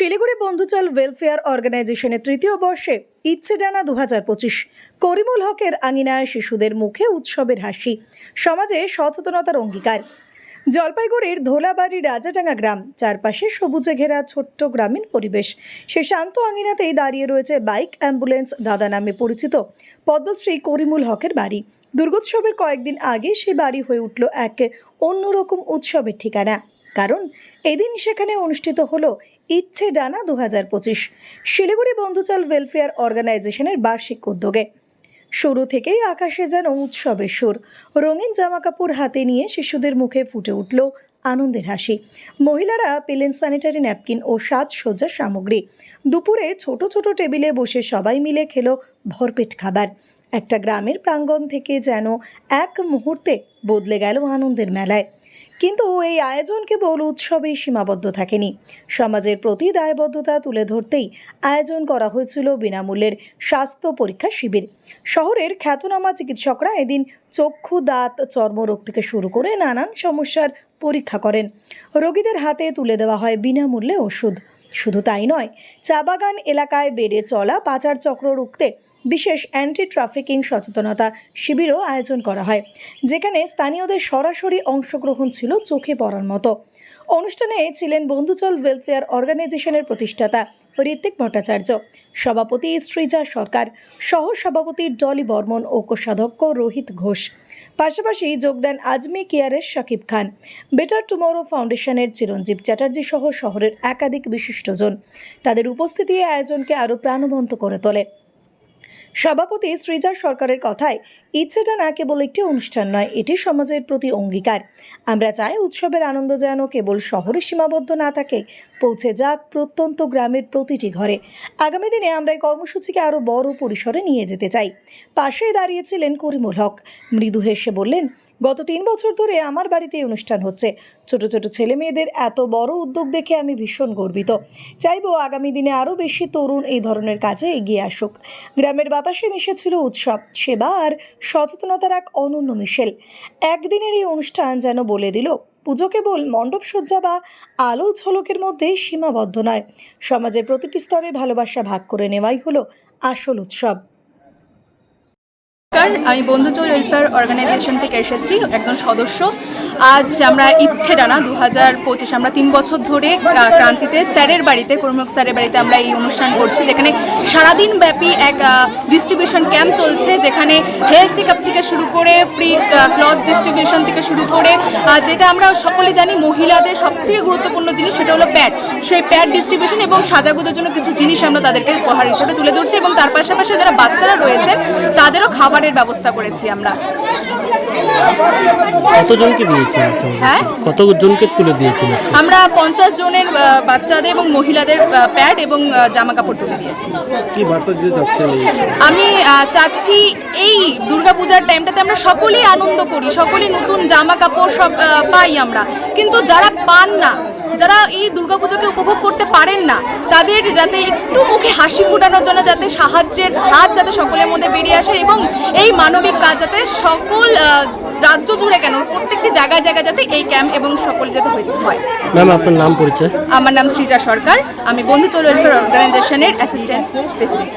Siliguri বন্ধুচল welfare অর্গানাইজেশনের তৃতীয় বর্ষে ইচ্ছে ডানা দু হাজার পঁচিশ করিমুল হকের আঙিনায় শিশুদের মুখে উৎসবের হাসি। সমাজে সচেতনতার অঙ্গীকার। জলপাইগুড়ির ধোলাবাড়ি রাজাডাঙ্গা গ্রাম চারপাশে সবুজে ঘেরা ছোট্ট গ্রামীণ পরিবেশ। সে শান্ত আঙিনাতেই দাঁড়িয়ে রয়েছে বাইক অ্যাম্বুলেন্স দাদা নামে পরিচিত পদ্মশ্রী করিমুল হকের বাড়ি। দুর্গোৎসবের কয়েকদিন আগে সে বাড়ি হয়ে উঠল এক অন্যরকম উৎসবের ঠিকানা। কারণ এদিন সেখানে অনুষ্ঠিত হল ইচ্ছে ডানা দু হাজার পঁচিশ শিলিগুড়ি বন্ধুচল ওয়েলফেয়ার অর্গানাইজেশনের বার্ষিক উদ্যোগে। শুরু থেকেই আকাশে যেন উৎসবের সুর, রঙিন জামাকাপড় হাতে নিয়ে শিশুদের মুখে ফুটে উঠল আনন্দের হাসি। মহিলারা পেলেন স্যানিটারি ন্যাপকিন ও সাজসজ্জার সামগ্রী। দুপুরে ছোট ছোট টেবিলে বসে সবাই মিলে খেলো ভরপেট খাবার। একটা গ্রামের প্রাঙ্গণ থেকে যেন এক মুহূর্তে বদলে গেল আনন্দের মেলায়। কিন্তু এই আয়োজন কেবল উৎসবেই সীমাবদ্ধ থাকেনি। সমাজের প্রতি দায়বদ্ধতা তুলে ধরতেই আয়োজন করা হয়েছিল বিনামূল্যের স্বাস্থ্য পরীক্ষা শিবির। শহরের খ্যাতনামা চিকিৎসকরা এদিন চক্ষু, দাঁত, চর্মরোগ থেকে শুরু করে নানান সমস্যার পরীক্ষা করেন। রোগীদের হাতে তুলে দেওয়া হয় বিনামূল্যে ওষুধ। শুধু তাই নয়, চা বাগান এলাকায় বেড়ে চলা পাচার চক্র রুখতে বিশেষ অ্যান্টি ট্রাফিকিং সচেতনতা শিবিরও আয়োজন করা হয়, যেখানে স্থানীয়দের সরাসরি অংশগ্রহণ ছিল চোখে পড়ার মতো। অনুষ্ঠানে ছিলেন বন্ধুচল ওয়েলফেয়ার অর্গানাইজেশনের প্রতিষ্ঠাতা ঋত্বিক ভট্টাচার্য, সভাপতি সৃজা সরকার সহ সভাপতি ডলি বর্মন ও কোষাধ্যক্ষ রোহিত ঘোষ। পাশাপাশি যোগ দেন আজমি কেয়ারের শাকিব খান। বেটার টুমোরো ফাউন্ডেশনের চিরঞ্জীব চ্যাটার্জি সহ শহরের একাধিক বিশিষ্টজন। তাদের উপস্থিতি আয়োজনকে আরও প্রাণবন্ত করে তোলে। সভাপতি সৃজা সরকারের কথায় ইচ্ছেটা না কেবল একটি অনুষ্ঠান নয়, এটি সমাজের প্রতি অঙ্গীকার। আমরা চাই উৎসবের আনন্দ যেন কেবল শহরে সীমাবদ্ধ না থাকে, পৌঁছে যাক প্রত্যন্ত গ্রামের প্রতিটি ঘরে। আগামী দিনে আমরা এই কর্মসূচিকে আরও বড় পরিসরে নিয়ে যেতে চাই। পাশেই দাঁড়িয়েছিলেন করিমুল হক। মৃদু হেসে বললেন, গত তিন বছর ধরে আমার বাড়িতে অনুষ্ঠান হচ্ছে। ছোট ছোট ছেলে মেয়েদের এত বড় উদ্যোগ দেখে আমি ভীষণ গর্বিত। চাইব আগামী দিনে আরও বেশি তরুণ এই ধরনের কাজে এগিয়ে আসুক। গ্রামের বাতাসে মিশেছিল উৎসব, সেবা আর সচেতনতার এক অনন্য মিশেল। একদিনের এই অনুষ্ঠান যেন বলে দিল, পুজো কেবল মণ্ডপসজ্জা বা আলো ঝলকের মধ্যে সীমাবদ্ধ নয়। সমাজের প্রতিটি স্তরে ভালোবাসা ভাগ করে নেওয়াই হলো আসল উৎসব। আমি বন্ধুচল ওয়েলফেয়ার অর্গানাইজেশন থেকে এসেছি, একজন সদস্য। আজ আমরা ইচ্ছে ডানা দু হাজার পঁচিশ, আমরা তিন বছর ধরে ক্রান্তিতে স্যারের বাড়িতে কর্মক স্যারের বাড়িতে আমরা এই অনুষ্ঠান করছি। যেখানে সারাদিন ব্যাপী এক ডিস্ট্রিবিউশন ক্যাম্প চলছে, যেখানে হেলথ চেক থেকে শুরু করে ফ্রি ক্লথ ডিস্ট্রিবিউশন থেকে শুরু করে যেটা আমরা সকলে জানি মহিলাদের সবথেকে গুরুত্বপূর্ণ জিনিস, সেটা হলো প্যাড সেই প্যাড ডিস্ট্রিবিউশন এবং সাজাগুজোর জন্য কিছু জিনিস আমরা তাদেরকে উপহার হিসেবে তুলে ধরছি এবং তার পাশাপাশি যারা বাচ্চারা রয়েছে, তাদেরও খাবারের ব্যবস্থা করেছি আমরা। কতজনকে দিয়েছেন? হ্যাঁ? কতজনকে তুলে দিয়েছেন? আমরা পঞ্চাশ জনের বাচ্চাদের এবং মহিলাদের প্যাড এবং জামা কাপড় তুলে দিয়েছি। কি বার্তা দিতে চাচ্ছেন আমি চাচ্ছি এই দুর্গাপূজার টাইমটাতে আমরা সকলেই আনন্দ করি সকলেই নতুন জামা কাপড় সব পাই আমরা। কিন্তু যারা পান না যারা এই দুর্গাপুজোকে উপভোগ করতে পারেন না তাদের যাতে একটু মুখে হাসি ফোটানোর জন্য যাতে সাহায্যের হাত যাতে সকলের মধ্যে বেরিয়ে আসে এবং এই মানবিক কাজ যাতে সকল রাজ্য জুড়ে কেন প্রত্যেকটি জায়গায় জায়গায় যাতে এই ক্যাম্প এবং সকলে যাতে হয়ে- ম্যাম আপনার নাম পরিচয়? আমার নাম সৃজা সরকার। আমি বন্ধু চল ওয়েলফেয়ার অর্গানাইজেশনের অ্যাসিস্ট্যান্ট প্রেসিডেন্ট